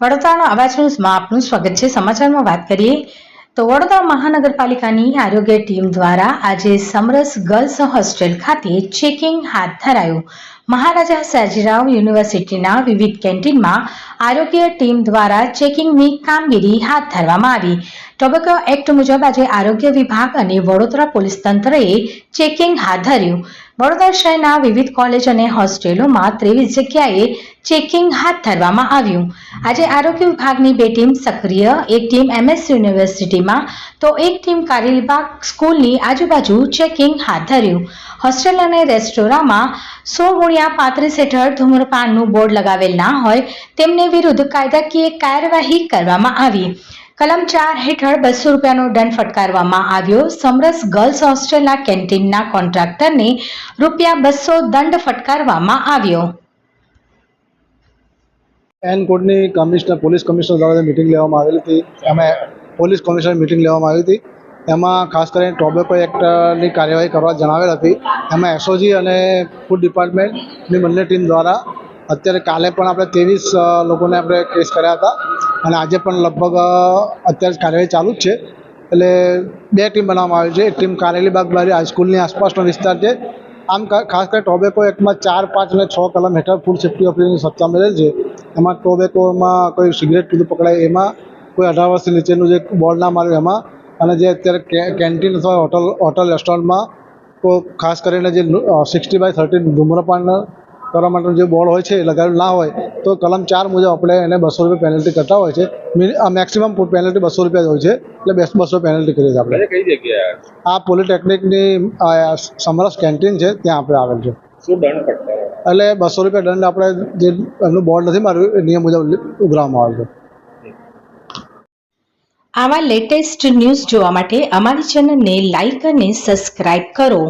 વડોદરાના અવાજ ન્યૂઝમાં આપનું સ્વાગત છે. સમાચારમાં વાત કરીએ તો વડોદરા મહાનગરપાલિકાની આરોગ્ય ટીમ દ્વારા આજે સમરસ ગર્લ્સ હોસ્ટેલ ખાતે ચેકિંગ હાથ ધરાયું. મહારાજા સયાજીરાવ યુનિવર્સિટીના વિવિધ કેન્ટીનમાં આરોગ્ય ટીમ દ્વારા ચેકિંગની કામગીરી હાથ ધરવામાં આવી. ટોબેકો એક્ટ મુજબ આજે આરોગ્ય વિભાગ અને વડોદરા પોલીસ તંત્રએ ચેકિંગ હાથ ધર્યું. વડોદરા શહેરના વિવિધ કોલેજ અને હોસ્ટેલોમાં ત્રેવીસ જગ્યાએ ચેકિંગ હાથ ધરવામાં આવ્યું. આજે આરોગ્ય વિભાગની બે ટીમ સક્રિય, એક ટીમ એમએસ યુનિવર્સિટીમાં, તો એક ટીમ કારેલીબાગ સ્કૂલની આજુબાજુ ચેકિંગ હાથ ધર્યું. હોસ્ટેલ અને રેસ્ટોરાંમાં સો ગુણ્યા પાંત્રીસ હેઠળ ધૂમ્રપાનનું બોર્ડ લગાવેલ ના હોય, તેમને વિરુદ્ધ કાયદાકીય કાર્યવાહી કરવામાં આવી. કલમ ચાર હેઠળ બસો રૂપિયાનો દંડ ફટકારવામાં આવ્યો. સમરસ ગર્લ્સ હોસ્ટેલના કેન્ટીનના કોન્ટ્રાક્ટરને રૂપિયા બસો દંડ ફટકારવામાં આવ્યો. એન કોડની કમિશનર, પોલીસ કમિશનર દ્વારા મિટિંગ લેવામાં આવેલી હતી. અમે પોલીસ કમિશનર મિટિંગ લેવામાં આવી હતી. એમાં ખાસ કરીને ટોબેકો એક્ટની કાર્યવાહી કરવા જણાવેલ હતી. એમાં એસઓજી અને ફૂડ ડિપાર્ટમેન્ટની બંને ટીમ દ્વારા અત્યારે કાલે પણ આપણે ત્રેવીસ લોકોને આપણે કેસ કર્યા હતા. અને આજે પણ લગભગ અત્યારે કાર્યવાહી ચાલુ જ છે. એટલે બે ટીમ બનાવવામાં આવી છે. એક ટીમ કારેલી બાગબારી હાઈસ્કૂલની આસપાસનો વિસ્તાર છે. આમ ખાસ કરીને ટોબેકો એક્ટમાં ચાર, પાંચ અને છ કલમ હેઠળ ફૂડ સેફ્ટી ઓફિસરની સત્તા મળેલ છે. એમાં ટોબેકોમાં કોઈ સિગરેટ પીધું પકડાય એમાં, કોઈ અઢાર વર્ષથી નીચેનું જે બોર્ડ ના માર્યું એમાં, અને જે અત્યારે કેન્ટીન અથવા હોટલ હોટલ રેસ્ટોરન્ટમાં, તો ખાસ કરીને જે સિક્સટી બાય થર્ટી ધૂમ્રપાન કરવા માટેનું જે બોર્ડ હોય છે લગાવેલું ના હોય તો કલમ ચાર મુજબ આપણે એને બસો રૂપિયા પેનલ્ટી કરતા હોય છે. મેક્સિમમ પેનલ્ટી બસો રૂપિયા જ હોય છે. એટલે બેસ્ટ બસો પેનલ્ટી કરીએ છીએ આપણે. કઈ જગ્યાએ આ? પોલિટેકનિકની સમરસ કેન્ટીન છે ત્યાં આપણે આવેલ છે. શું દંડ ફટકારો એટલે બસો રૂપિયા દંડ આપણે જે એમનું બોર્ડ નથી માર્યું એ નિયમ મુજબ ઉઘરાવવામાં આવે છે. આવા લેટેસ્ટ ન્યૂઝ જોવા માટે અમારી ચેનલને લાઇક અને સબસ્ક્રાઇબ કરો.